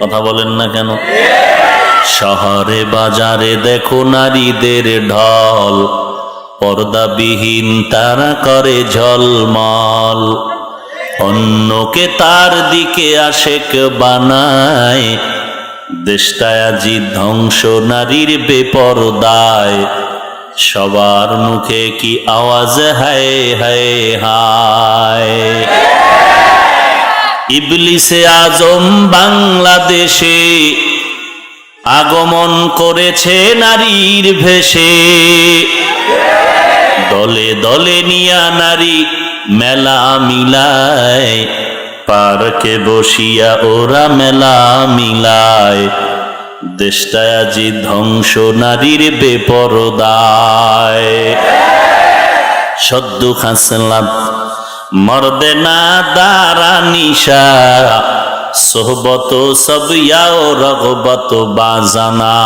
কথা বলেন না কেন? শহরে বাজারে দেখো নারীদের ঢল, পর্দাবিহীন তারা করে ঝলমল। অন্যকে তার দিকে আশেক বানায়, দেশটায় আজি ধ্বংস নারীর বেপরদায়। সবার মুখে কি আওয়াজ হায় হায় হায়? ইবলিসে আজম বাংলাদেশে আগমন করেছে নারীর ভেসে দলে দলে নিয়া নারী মেলা মিলায়, পার্কে বসিয়া ওরা মেলা মিলায়। দেশটায় আজি ধ্বংস নারীর বেপরদায়। সদ্য খাসলাম মর্দে না দারা নিশা সোহবত সব ইয়াও রগবত বাজানা।